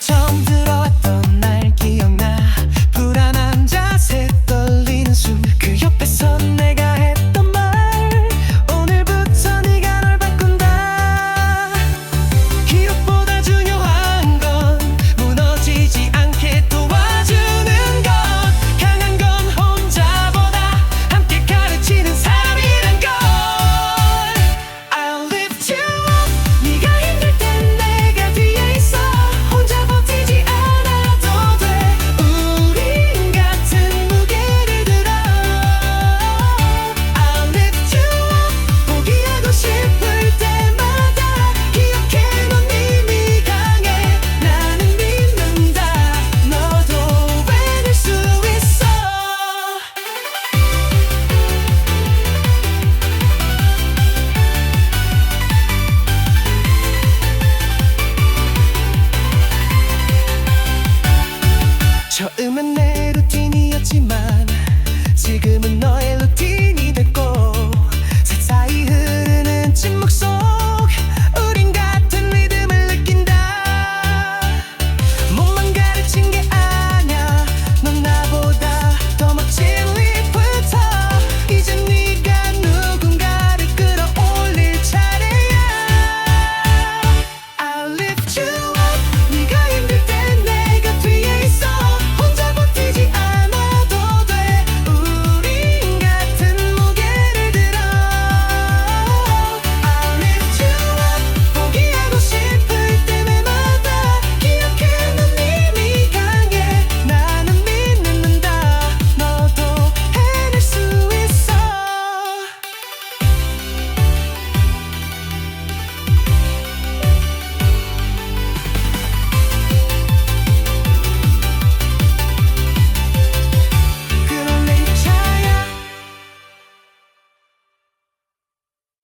처음 들어 처음은 내 루틴이었지만 지금은 너의 루틴.